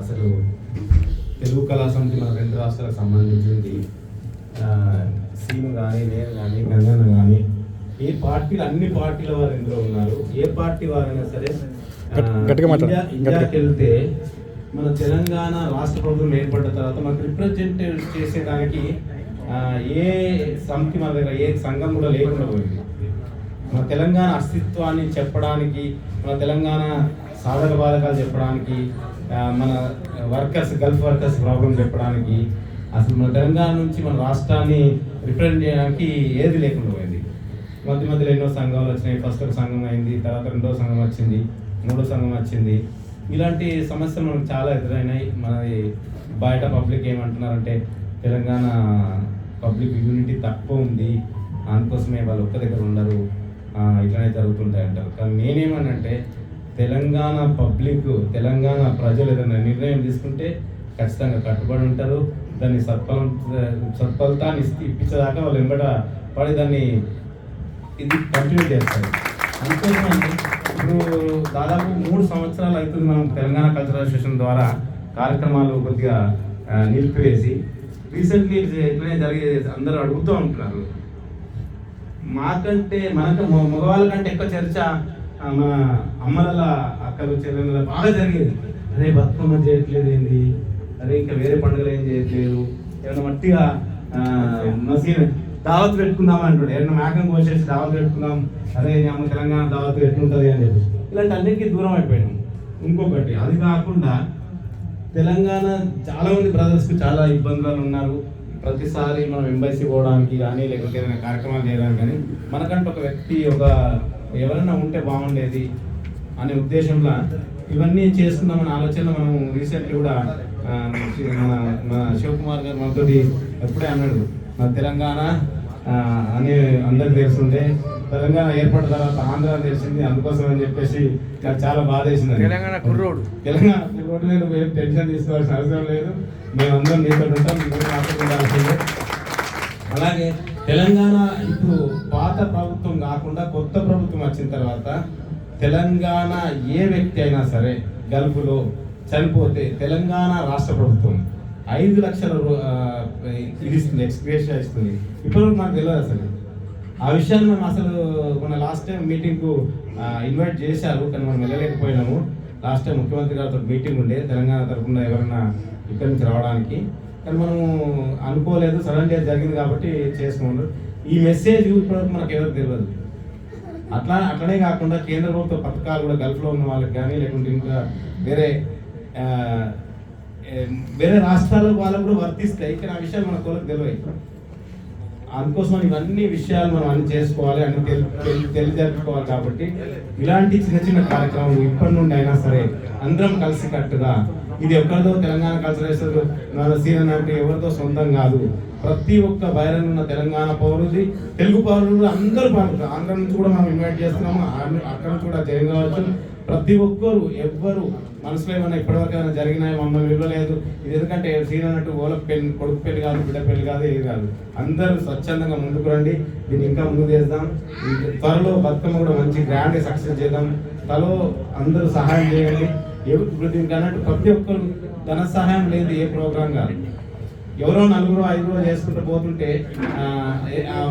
అసలు తెలుగు కళా సమితి మన రెండు రాష్ట్రాలకు సంబంధించింది. సీను కానీ నేను కానీ గంగన్న కానీ ఏ పార్టీలు అన్ని పార్టీల వారు ఇందులో ఉన్నారు. ఏ పార్టీ వారైనా సరే. ఇండియాకి వెళ్తే మన తెలంగాణ రాష్ట్ర ప్రభుత్వం ఏర్పడిన తర్వాత మనకు రిప్రజెంట్ చేసేదానికి ఏ సమితి మన దగ్గర ఏ సంఘం కూడా లేకుండా పోయింది. మన తెలంగాణ అస్తిత్వాన్ని చెప్పడానికి మన తెలంగాణ సాధక బాధకాలు చెప్పడానికి మన వర్కర్స్ గల్ఫ్ వర్కర్స్ ప్రాబ్లం చెప్పడానికి అసలు మన తెలంగాణ నుంచి మన రాష్ట్రాన్ని రిప్రజెంట్ చేయడానికి ఏది లేకుండా పోయింది. మధ్య మధ్యలో ఎన్నో సంఘాలు వచ్చినాయి. ఫస్ట్ ఒక సంఘం అయింది తర్వాత రెండో సంఘం వచ్చింది మూడో సంఘం వచ్చింది. ఇలాంటి సమస్యలు మనకు చాలా ఎదురైనాయి. మనది బయట పబ్లిక్ ఏమంటున్నారంటే తెలంగాణ పబ్లిక్ యూనిటీ తక్కువ ఉంది. అందుకోసమే వాళ్ళు ఒక్క దగ్గర ఉండరు. ఆ, ఇట్లానే జరుగుతుంటాయి అంటారు కానీ నేనేమనంటే తెలంగాణ పబ్లిక్ తెలంగాణ ప్రజలు ఏదైనా నిర్ణయం తీసుకుంటే ఖచ్చితంగా కట్టుబడి ఉంటారు. దాన్ని సత్ఫలం సత్ఫలితాన్ని ఇస్తే ఇప్పించేదాకా వాళ్ళు వెంబడ పడి దాన్ని ఇది కంటిన్యూ చేస్తారు. అందుకోసం ఇప్పుడు దాదాపు మూడు సంవత్సరాలు అవుతుంది మనం తెలంగాణ కల్చరల్ అసోసియేషన్ ద్వారా కార్యక్రమాలు కొద్దిగా నిలిపివేసి రీసెంట్లీ ఎట్లనే జరిగే అందరూ అడుగుతూ ఉంటున్నారు. మాకంటే మనకు మగవాళ్ళ కంటే ఎక్కువ చర్చ మన అమ్మల అక్కలు చెల్లెల బాగా జరిగేది. అరే బతుకమ్మ చేయట్లేదు ఏంది అరే ఇంకా వేరే పండుగలు ఏం చేయట్లేదు? ఏమైనా మట్టిగా ఆ, మసీన్ దావత్ పెట్టుకుందాం అంటాడు. ఏమైనా మేకం కోసేసి దావత్ పెట్టుకుందాం. అరే అమ్మ తెలంగాణ దావత్ ఎట్లుంటుంది అని చెప్పి ఇలాంటి అన్నిటికీ దూరం అయిపోయాం ఇంకొకటి అది కాకుండా తెలంగాణ చాలా మంది బ్రదర్స్కి చాలా ఇబ్బందులు ఉన్నారు. ప్రతిసారి మనం ఎంబసీ పోవడానికి కానీ లేకపోతే ఏదైనా కార్యక్రమాలు చేయడానికి కానీ మనకంటే ఒక వ్యక్తి ఒక ఎవరైనా ఉంటే బాగుండేది అనే ఉద్దేశంలో ఇవన్నీ చేసుకుందామనే ఆలోచన మనం రీసెంట్లీ కూడా మన మన శివకుమార్ గారు మనతోటి ఎప్పుడే అన్నాడు మన తెలంగాణ అని అందరికి తెలుస్తుండే తెలంగాణ ఏర్పడిన తర్వాత ఆంధ్ర తెలిసింది అందుకోసం అని చెప్పేసి నాకు చాలా బాధ వేసింది తెలంగాణ కుర్రోడు. తెలంగాణ కుర్రోడు నువ్వు ఏం టెన్షన్ తీసుకోవాల్సిన అవసరం లేదు. మేమందరం నీతో ఉంటాం మీరు మాతో ఉండాల్సిందే. అలాగే తెలంగాణ ఇప్పుడు పాత ప్రభుత్వం కాకుండా కొత్త ప్రభుత్వం వచ్చిన తర్వాత తెలంగాణ ఏ వ్యక్తి అయినా సరే గల్ఫ్లో చనిపోతే తెలంగాణ రాష్ట్ర ప్రభుత్వం ఐదు లక్షల రూ- ఇది ఇస్తుంది ఎక్స్ప్రెషన్ ఇస్తుంది. ఇప్పటివరకు నాకు తెలియదు అసలు. ఆ విషయాన్ని మనం అసలు మన లాస్ట్ టైం మీటింగ్కు ఇన్వైట్ చేశారు కానీ మనం వెళ్ళలేకపోయినాము. లాస్ట్ టైం ముఖ్యమంత్రి గారితో మీటింగ్ ఉండే తెలంగాణ తరఫున ఎవరైనా ఇక్కడి నుంచి రావడానికి. కానీ మనం అనుకోలేదు సడన్గా జరిగింది కాబట్టి చేసుకున్నారు ఈ మెసేజ్ ఇప్పటివరకు మనకు ఎవరికి తెలియదు. అట్లా అట్లనే కాకుండా కేంద్ర ప్రభుత్వ పథకాలు కూడా గల్ఫ్లో ఉన్న వాళ్ళకి కానీ లేకుంటే ఇంకా వేరే వేరే రాష్ట్రాల వాళ్ళకు కూడా వర్తిస్తాయి. కానీ ఆ విషయాలు మన కోళ్ళకి తెలియవు. అందుకోసం ఇవన్నీ విషయాలు మనం అన్ని చేసుకోవాలి అన్ని తెలి- తెలియజెప్పుకోవాలి కాబట్టి ఇలాంటి చిన్న చిన్న కార్యక్రమాలు ఇప్పటి నుండి అయినా సరే అందరం కలిసి కట్టుగా ఇది ఎక్కడిదో తెలంగాణ కల్చరేషన్ మన అంటే ఎవరితో సొంతం కాదు. ప్రతి ఒక్క బయరన్ ఉన్న తెలంగాణ పౌరుది తెలుగు పౌరులు అందరూ పాల్గొంటారు ఆంధ్ర నుంచి కూడా మనం ఇన్వైట్ చేస్తున్నాము అక్కడ కూడా జరగవచ్చు ప్రతి ఒక్కరు ఎవ్వరు మనసులో ఏమైనా ఇప్పటివరకు ఏమైనా జరిగినాయి మమ్మల్ని ఇవ్వలేదు ఇది ఎందుకంటే సీన్ అన్నట్టు ఓల పెళ్ళి కొడుకు పెళ్ళి కాదు బిడ్డ పెళ్ళి కాదు ఏది కాదు. అందరూ స్వచ్ఛందంగా ముందుకు రండి. దీన్ని ఇంకా ముందు చేద్దాం త్వరలో బతుకమ్మ కూడా మంచి గ్రాండ్ సక్సెస్ చేద్దాం. త్వరలో అందరూ సహాయం చేయండి. ఎవ- ఇప్పుడు అన్నట్టు ప్రతి ఒక్కరు ధన సహాయం లేదు ఏ ప్రోగ్రాం కాదు. ఎవరో నలుగురు ఐదుగురు చేసుకుంటూ పోతుంటే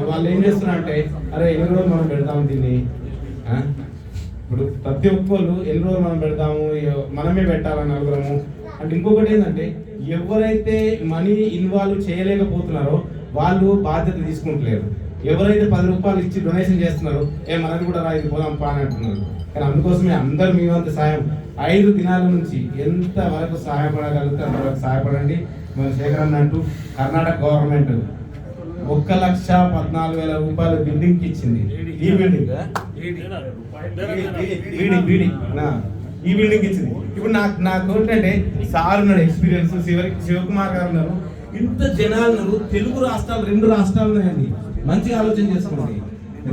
వాళ్ళు ఏం చేస్తున్నారంటే అరే ఎన్ని రోజులు మనం పెడతాము దీన్ని? ఇప్పుడు ప్రతి ఒక్కరు ఎన్ని రోజులు మనం పెడతాము? మనమే పెట్టాలని నలుగురము? అంటే ఇంకొకటి ఏంటంటే ఎవరైతే మనీ ఇన్వాల్వ్ చేయలేకపోతున్నారో వాళ్ళు బాధ్యత తీసుకుంటలేరు. ఎవరైతే పది రూపాయలు ఇచ్చి డొనేషన్ చేస్తున్నారో ఏ మనకు కూడా రా ఇది పోదాం పా అని అంటున్నారు. కానీ అందుకోసమే అందరు మీ వంత సాయం. ఐదు దినాల నుంచి ఎంత వరకు సహాయపడగలిగితే అంతవరకు సహాయపడండి. మన శేఖర్ అన్న అంటూ కర్ణాటక గవర్నమెంట్ ఒక్క లక్ష పద్నాలుగు వేల రూపాయలు బిల్డింగ్కి ఇచ్చింది. ఈ బిల్డింగ్ బిల్డింగ్ బిల్డింగ్ ఈ బిల్డింగ్ ఇచ్చింది. ఇప్పుడు నాకు నాకు ఏంటంటే సార్ ఉన్నాడు ఎక్స్పీరియన్స్ శివ శివకుమార్ గారు ఉన్నారు. ఇంత జనాలు ఉన్నారు. తెలుగు రాష్ట్రాలు రెండు రాష్ట్రాలు ఉన్నాయండి. మంచిగా ఆలోచన చేసుకోండి.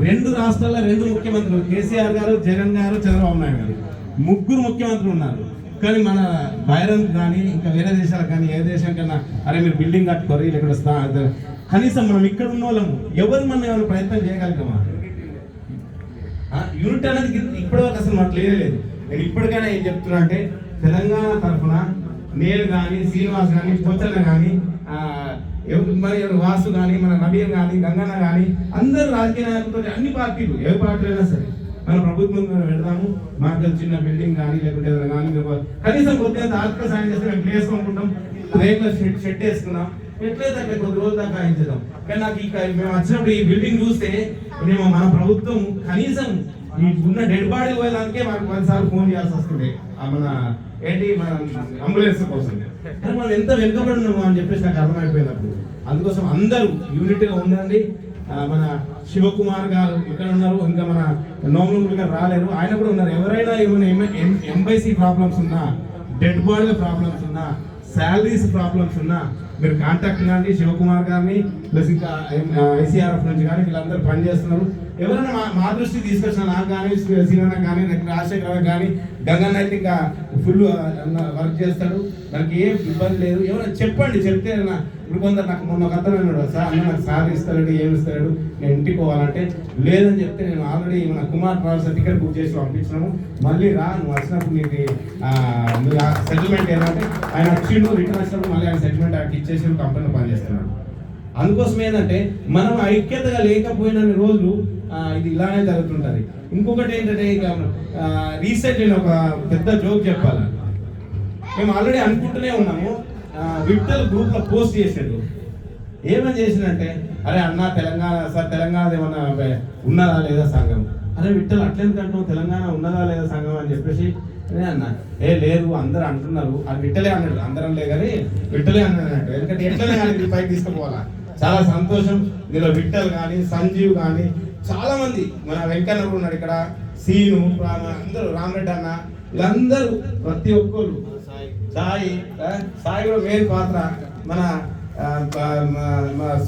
రెండు రాష్ట్రాల్లో రెండు ముఖ్యమంత్రులు కేసీఆర్ గారు జగన్ గారు చంద్రబాబు నాయుడు గారు. ముగ్గురు ముఖ్యమంత్రులు ఉన్నారు. కానీ మన బైరన్ కానీ ఇంకా వేరే దేశాలకు కానీ ఏ దేశం కన్నా అరే మీరు బిల్డింగ్ కట్టుకోరు ఇక్కడ స్థా- కనీసం మనం ఇక్కడ ఉన్న వాళ్ళము ఎవరు మనం ఏమైనా ప్రయత్నం చేయగలుగుతామా? యూనిట్ అనేది ఇప్పటివరకు అసలు మాకు లేదు. నేను ఇప్పటికైనా ఏం చెప్తున్నా అంటే తెలంగాణ తరఫున నేను కానీ శ్రీనివాస్ కానీ పొచ్చన్న కానీ మరి వాసు కానీ మన నవీన్ కానీ గంగన్న కానీ అందరూ రాజకీయ నాయకులతో అన్ని పార్టీలు ఏ పార్టీ అయినా సరే. మన ప్రభుత్వం పెడదాము మాకు చిన్న బిల్డింగ్ కానీ లేకుంటే కానీ కనీసం కొద్దిగా ఆర్థిక సాయం చేస్తే మేము ప్లేస్ కొనుక్కుంటాం. రేట్ల షెడ్ షెడ్ వేసుకున్నాం ఎట్లయితే అక్కడ కొద్ది రోజులు దాకా ఆయించేద్దాం కానీ నాకు ఇక మేము వచ్చినప్పుడు ఈ బిల్డింగ్ చూస్తే మేము మన ప్రభుత్వం కనీసం ఈ ఉన్న డెడ్ బాడీ పోయేదానికే మనకు పదిసార్లు ఫోన్ చేయాల్సి వస్తుంది. మన ఏంటి మన అంబులెన్స్ కోసం. కానీ మనం ఎంత వెనుకబడి ఉన్నాము అని చెప్పేసి నాకు అర్థమైపోయినప్పుడు. అందుకోసం అందరూ యూనిట్గా ఉండండి. మన శివకుమార్ గారు ఇక్కడ ఉన్నారు ఇంకా మన నోములు గారు రాలేరు. ఆయన కూడా ఉన్నారు. ఎవరైనా ఏమైనా ఎంబైసీ ప్రాబ్లమ్స్ ఉన్నా డెడ్ బాడీ ప్రాబ్లమ్స్ ఉన్నా శాలరీస్ ప్రాబ్లమ్స్ ఉన్నా మీరు కాంటాక్ట్ కానీ శివకుమార్ గారిని ప్లస్ ఇంకా ఐసీఆర్ఎఫ్ నుంచి కానీ వీళ్ళందరూ పనిచేస్తున్నారు ఎవరైనా మా మా దృష్టికి తీసుకొచ్చిన నాకు కానీ సీనన్న కానీ నాకు రాజశేఖర్ కానీ గంగన్న అయితే ఇంకా ఫుల్ వర్క్ చేస్తాడు. నాకు ఏం ఇబ్బంది లేదు. ఎవరైనా చెప్పండి చెప్తే నా- ఇప్పుడు కొందరు నాకు మొన్న ఒక అతను అన్నాడు సార్ అన్న నాకు సార్ ఇస్తాడు ఏమి ఇస్తాడు నేను ఇంటికి పోవాలంటే లేదని చెప్తే నేను ఆల్రెడీ మన కుమార్ ట్రావెల్స్ టికెట్ బుక్ చేసి పంపించినాము. మళ్ళీ రా నువ్వు వచ్చినప్పుడు నీకు సెటిల్మెంట్ ఏంటంటే ఆయన వచ్చిండు రిటర్న్ వచ్చినప్పుడు మళ్ళీ ఆయన సెటిల్మెంట్ ఆయనకి ఇచ్చేసి కంపెనీలో పనిచేస్తున్నాడు. అందుకోసం ఏంటంటే మనం ఐక్యతగా లేకపోయిన రోజులు ఇది ఇలానే జరుగుతుంటుంది. ఇంకొకటి ఏంటంటే ఇక రీసెంట్ నేను ఒక పెద్ద జోక్ చెప్పాలి? మేము ఆల్రెడీ అనుకుంటూనే ఉన్నాము. ఆ, గ్రూప్లో గ్రూప్లో పోస్ట్ చేసాడు ఏమని చేసిందంటే అరే అన్న తెలంగాణ సార్ తెలంగాణ ఏమన్నా ఉన్నదా లేదా సంఘం? అరే విట్టలు అట్లెందుకంటాం తెలంగాణ ఉన్నదా లేదా సంఘం అని చెప్పేసి అదే అన్న ఏ లేదు అందరు అంటున్నారు. అది విట్టలే అన్నాడు. అందరం లే కానీ విట్టలే అన్నాడు అన్నట్టు ఎందుకంటే ఎట్లనే కానీ పైకి తీసుకుపోవాలా? చాలా సంతోషం. ఇందులో విట్టల్ కానీ సంజీవ్ కానీ చాలా మంది మన వెంకన్న కూడా ఉన్నాడు ఇక్కడ. సీను రా- అందరూ రామరెడ్డి అన్న వీళ్ళందరూ ప్రతి ఒక్కరు సాయి సాయి కూడా మెయిన్ పాత్ర. మన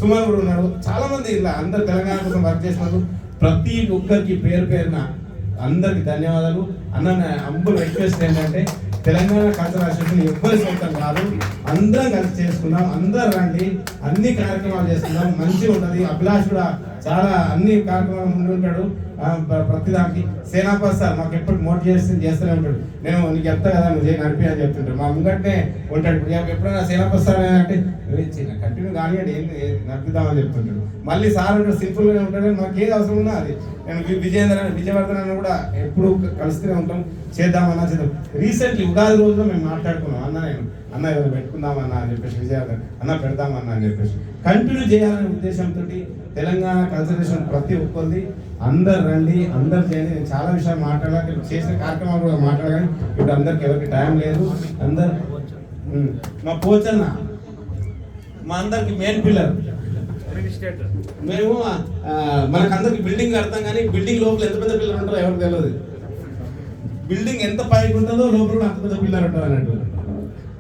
సుమన్ కూడా ఉన్నారు చాలా మంది ఇలా అందరు తెలంగాణ కోసం వర్క్ చేస్తున్నారు. ప్రతి ఒక్కరికి పేరు పేరున అందరికి ధన్యవాదాలు. అన్న అంబుల్ రిక్వెస్ట్ ఏంటంటే తెలంగాణ కల్చర్ అసోసియేషన్ ఎవ్వరి సొంతం కాదు. అందరం కలిసి చేసుకుందాం. అందరు రండి. అన్ని కార్యక్రమాలు చేసుకుందాం మంచిగా ఉంటుంది. అభిలాష్ కూడా చాలా అన్ని కార్యక్రమాలు ముందుంటాడు. ప్రతిదానికి సేనాపతి సార్ మాకు ఎప్పుడు మోటివేషన్ చేస్తూనే ఉంటాడు. నేను నీకు చెప్తా కదా నువ్వు చేయి నడిపి అని చెప్తుంటాడు. మా ముంగట్నే ఉంటాడు. ఇప్పుడు ఎప్పుడైనా సేనాపతి సార్ అంటే కంటిన్యూ కానివ్వండి ఏం నడుపుదామని నడిపిద్దామని చెప్తుంటాడు. మళ్ళీ సార్ ఉంటాడు సింపుల్గానే ఉంటాడు మాకు ఏది అవసరం ఉన్నా అది. నేను విజయేంద్ర విజయవర్ధన్ అని కూడా ఎప్పుడు కలుస్తూనే ఉంటాం. చేద్దామన్నా చేద్దాం. రీసెంట్లీ ఉగాది రోజులో మేము మాట్లాడుకున్నాం అన్న నేను. అన్న ఏదో పెట్టుకుందామన్నా అని చెప్పేసి విజయవర్ధన్ అన్న పెడదామన్నా అని చెప్పేసి. కంటిన్యూ చేయాలనే ఉద్దేశంతో తెలంగాణ కన్సర్వేషన్ ప్రతి ఒక్కరిది. అందరు రండి అందరు చేయండి. నేను చాలా విషయాలు మాట్లాడాలి చేసిన కార్యక్రమాలు కూడా మాట్లాడాలి ఇప్పుడు అందరికి ఎవరికి టైం లేదు. అందరు మా పోచన్న మా అందరికి మెయిన్ పిల్లర్ మేము మనకందరికి బిల్డింగ్ కడతాం కానీ బిల్డింగ్ లోపల ఎంత పెద్ద పిల్లలు ఉంటారో ఎవరికి తెలియదు బిల్డింగ్ ఎంత పైకి ఉంటుందో లోపల అంత పెద్ద పిల్లలు ఉంటారు అన్నట్టు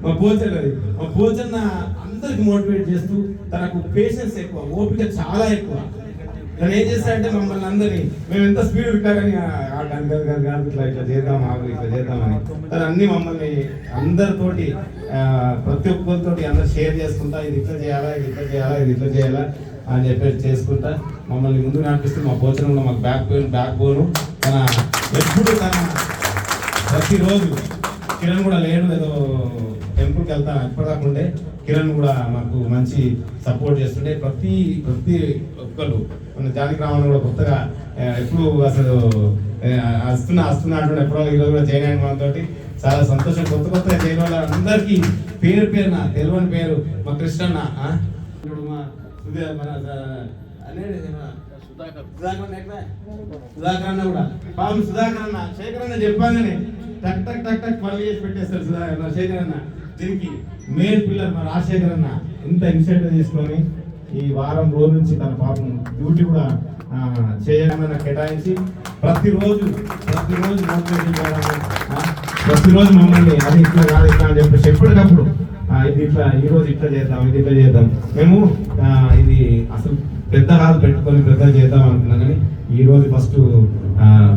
మా పోచన్న మా పోచన్న అందరికి మోటివేట్ చేస్తూ తనకు పేషెన్స్ ఎక్కువ ఓపిక చాలా ఎక్కువ. తను ఏం చేస్తాడంటే మమ్మల్ని అందరినీ మేము ఎంత స్పీడ్ కానీ ఆ, గారు గారు ఇట్లా ఇట్లా చేద్దాం ఆగు ఇట్లా చేద్దామని తను అన్ని మమ్మల్ని అందరితోటి ప్రతి ఒక్కరితోటి అందరు షేర్ చేసుకుంటా ఇది ఇట్లా చేయాలా ఇది ఇట్లా చేయాలా ఇది ఇట్లా చేయాలా అని చెప్పేసి చేసుకుంటా. మమ్మల్ని ముందు నడిపిస్తూ మా భోజనంలో మాకు బ్యాక్ బోన్ బ్యాక్ బోను తన ఎప్పుడు తన ప్రతిరోజు కిరణ్ కూడా లేడు ఏదో టెంపుల్కి వెళ్తాను. ఎప్పటిదాకా ఉండే. కిరణ్ కూడా మాకు మంచి సపోర్ట్ చేస్తుండే. ప్రతి ప్రతి ఒక్కరు మన జానకి రామన్ కూడా కొత్తగా ఎప్పుడు అసలు వస్తున్నా వస్తున్నా అంటుండే. ఎప్పుడో ఈరోజు కూడా జాయిన్ అయిన మనతోటి చాలా సంతోషం. కొత్త కొత్తగా చేయడం వల్ల అందరికీ పేరు పేరున తెలియని పేరు మా కృష్ణన్న? ఇప్పుడు మా మన అనేది సుధాకర్. అన్న కూడా. పాపం సుధాకర్ అన్న శేఖర్ అన్న చెప్పాగానే టక్ టక్ టక్ టక్ పనులు చేసి పెట్టేస్తారు సుధాకర్ శేఖర్ అన్న. దీనికి మెయిన్ పిల్లర్ మన రాజశేఖర్ అన్న ఎంత ఇనిషియేటివ్ తీసుకొని ఈ వారం రోజు నుంచి తన పాపం డ్యూటీ కూడా ఆ, కేటాయించి ప్రతిరోజు ప్రతిరోజు మోటివేషన్ చేయడం ప్రతిరోజు మమ్మల్ని అది ఇట్లా కాదు ఇట్లా అని చెప్పేసి ఎప్పటికప్పుడు ఇది ఇట్లా ఈరోజు ఇట్లా చేద్దాం ఇది ఇట్లా చేద్దాం. మేము ఇది అసలు పెద్ద హాల్ పెట్టుకొని పెద్ద చేద్దాం అనుకున్నాం కానీ ఈరోజు ఫస్ట్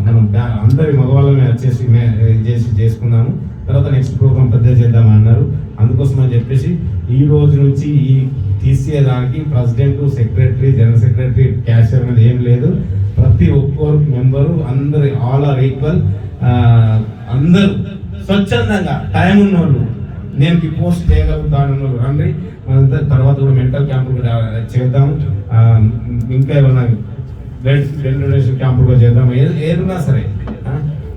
మనం అందరి మగవాళ్ళని వచ్చేసి మే- చేసి చేసుకున్నాము. తర్వాత నెక్స్ట్ ప్రోగ్రామ్ పెద్ద చేద్దామని అన్నారు. అందుకోసం అని చెప్పేసి ఈ రోజు నుంచి ఈ తీసేదానికి president secretary general secretary cashier అనేది ఏం లేదు. ప్రతి ఒక్కరు మెంబరు అందరు ఆల్ ఆర్ ఈక్వల్ అందరూ స్వచ్ఛందంగా టైం ఉన్నోళ్ళు. నేను ఈ పోస్ట్ చేయగలుగుతాను రండి. మనంతా తర్వాత కూడా మెంటల్ క్యాంపులు కూడా చేద్దాం. ఇంకా ఏమన్నా బ్లడ్ బ్లడ్ డొనేషన్ క్యాంపులు కూడా చేద్దాం. ఏ- సరే.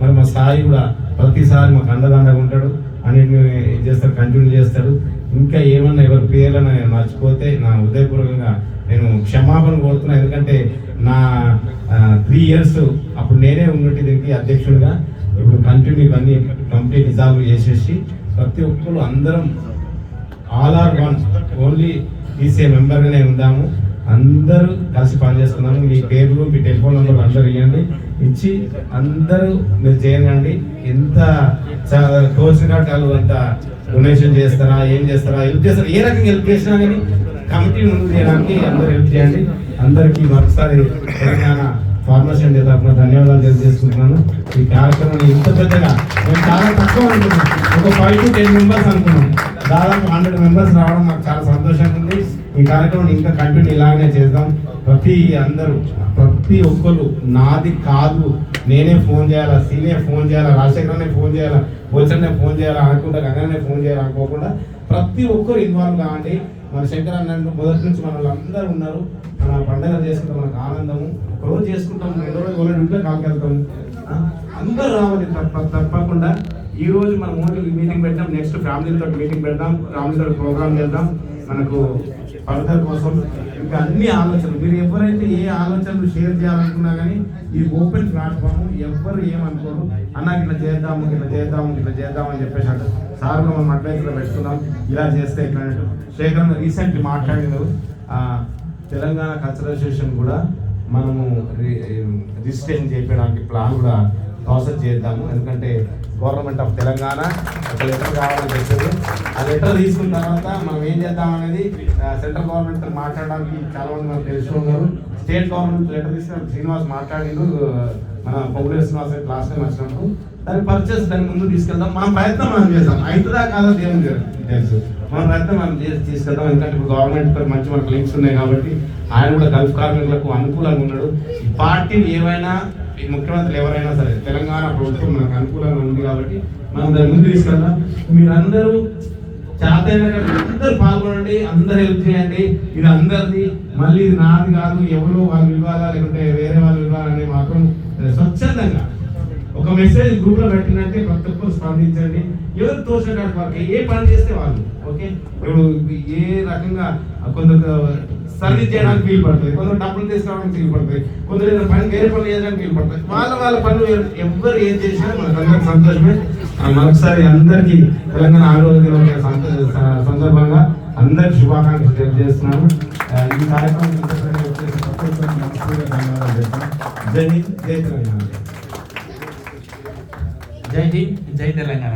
మరి మా స్థాయి కూడా ప్రతిసారి మాకు అండదండగా ఉంటాడు. అన్నింటిని ఏం చేస్తాడు కంటిన్యూ చేస్తాడు. ఇంకా ఏమన్నా ఎవరి పేర్లను మర్చిపోతే నా ఉదయపూర్వకంగా నేను క్షమాపణ కోరుతున్నా. ఎందుకంటే నా త్రీ ఇయర్స్ అప్పుడు నేనే ఉన్నట్టు దీనికి అధ్యక్షుడిగా ఇప్పుడు కంటిన్యూ ఇవన్నీ కంప్లీట్ డిజాల్వ్ చేసేసి ప్రతి ఒక్కరు అందరం all are one only EC మెంబర్గానే ఉందాము. అందరూ కలిసి పనిచేస్తున్నాము. మీ పేర్లు మీ టెలిఫోన్ నెంబర్లు అందరూ ఇవ్వండి ఇచ్చి అందరూ మీరు చేయండి. ఎంత తోచినట్టు అంత డొనేషన్ చేస్తారా ఏం చేస్తారా హెల్ప్ చేస్తారా ఏ రకంగా హెల్ప్ చేసినా కానీ కమిటీ ముందు చేయడానికి అందరూ హెల్ప్ చేయండి. అందరికీ మరొకసారి తెలంగాణ ఫార్మసీ అండి తరఫున ధన్యవాదాలు తెలియజేసుకుంటున్నాను. ఈ కార్యక్రమం ఇంత పెద్దగా మేము చాలా తక్కువ అనుకున్నాం. ఒక ఫైవ్ టు టెన్ మెంబర్స్ అనుకున్నాం. దాదాపు హండ్రెడ్ మెంబర్స్ రావడం మాకు చాలా సంతోషంగా ఉంది. ఈ కార్యక్రమం ఇంకా కంటిన్యూ ఇలాగనే చేద్దాం. ప్రతి అందరూ ప్రతి ఒక్కరు నాది కాదు నేనే ఫోన్ చేయాలా సీనే ఫోన్ చేయాలా రాజశేఖరనే ఫోన్ చేయాలా బొల్సనే ఫోన్ చేయాలా అనుకుంటా గంగనే ఫోన్ చేయాలా అనుకోకుండా ప్రతి ఒక్కరు ఇన్వాల్వ్ కావండి మన శంకర్ అన్నట్టు మొదటి నుంచి మన అందరూ ఉన్నారు. మన పండుగ చేసుకుంటాం మనకు ఆనందము. రోజు చేసుకుంటాం రెండో రోజు వాళ్ళ ఇంట్లో కాకెళ్తాం అందరూ రావాలి తప్ప తప్పకుండా. ఈ రోజు మనం ఓన్లీ మీటింగ్ పెడతాం నెక్స్ట్ ఫ్యామిలీతో మీటింగ్ పెడదాం ఫ్యామిలీతో ప్రోగ్రామ్ చేద్దాం. మనకు ఫర్దర్ కోసం ఇంకా అన్ని ఆలోచనలు. మీరు ఎవరైతే ఏ ఆలోచనలు షేర్ చేయాలనుకున్నా కానీ ఈ ఓపెన్ ప్లాట్ఫామ్ ఎవ్వరు ఏమనుకోరు. అన్న ఇట్లా చేద్దాము ఇట్లా చేద్దాము ఇట్లా చేద్దాము అని చెప్పేసి అంటారు. సార్ మనం అడ్వైస్లో పెట్టుకున్నాం. ఇలా చేస్తే ఇట్లా శేఖర్ రీసెంట్లీ మాట్లాడినారు తెలంగాణ కల్చరల్ అసోసియేషన్ కూడా మనము రిజిస్ట్రేషన్ చేయడానికి ప్లాన్ కూడా ప్రాసెస్ చేద్దాము. ఎందుకంటే గవర్నమెంట్ ఆఫ్ తెలంగాణ ఒక లెటర్ కావాలని చెప్పారు ఆ లెటర్ తీసుకున్న తర్వాత మనం ఏం చేద్దాం అనేది సెంట్రల్ గవర్నమెంట్ మాట్లాడడానికి చాలా మంది మనకు తెలుసు ఉన్నారు. స్టేట్ గవర్నమెంట్ లెటర్ తీసుకున్న శ్రీనివాస్ మాట్లాడిండు మన పొగులేరు శ్రీనివాస్ అయితే లాస్ట్ టైం వచ్చినప్పుడు. దాని పర్చేస్ దాని ముందు తీసుకెళ్దాం మన ప్రయత్నం మనం చేద్దాం. అవుతుందా కాదా దేవుని తెలుసు. మన ప్రయత్నం మనం చేసి తీసుకెళ్దాం. ఎందుకంటే ఇప్పుడు గవర్నమెంట్ మంచి మనకు లింక్స్ ఉన్నాయి కాబట్టి ఆయన కూడా గల్ఫ్ కార్మికులకు అనుకూలంగా ఉన్నాడు. ఈ పార్టీని ఏమైనా ఈ ముఖ్యమంత్రులు ఎవరైనా సరే తెలంగాణ ప్రభుత్వం మనకు అనుకూలంగా ఉంది కాబట్టి మనం దాని ముందు తీసుకెళ్దాం. మీరందరూ చేతైన అందరూ పాల్గొనండి అందరు హెల్ప్ చేయండి. ఇది అందరిది. మళ్ళీ ఇది నాది కాదు ఎవరో వాళ్ళు ఇవ్వాలా లేకుంటే వేరే వాళ్ళు ఇవ్వాలని మాత్రం స్వచ్ఛందంగా ఒక మెసేజ్ గ్రూప్లో పెట్టినట్టే ప్రతి ఒక్కరు స్పందించండి. ఎవరు తోచిన వాళ్ళకి ఏ పని చేస్తే వాళ్ళు ఓకే? ఇప్పుడు ఏ రకంగా కొందరు సర్వీస్ చేయడానికి వీలు పడుతుంది కొందరు డబ్బులు తీసుకోవడానికి వీలు పడుతుంది కొందరు ఏదైనా పని వేరే పనులు చేయడానికి వీలు పడుతుంది వాళ్ళ వాళ్ళ పనులు ఎవ- ఎవరు ఏం చేసినా మనకు అందరికి సంతోషమే. మరొకసారి అందరికీ తెలంగాణ ఆరోగ్య దినోత్సవ సందర్భంగా అందరికి శుభాకాంక్షలు తెలియజేస్తున్నాను. ఈ కార్యక్రమం జై హింద్ జై తెలంగాణ. జై హింద్ జై తెలంగాణ.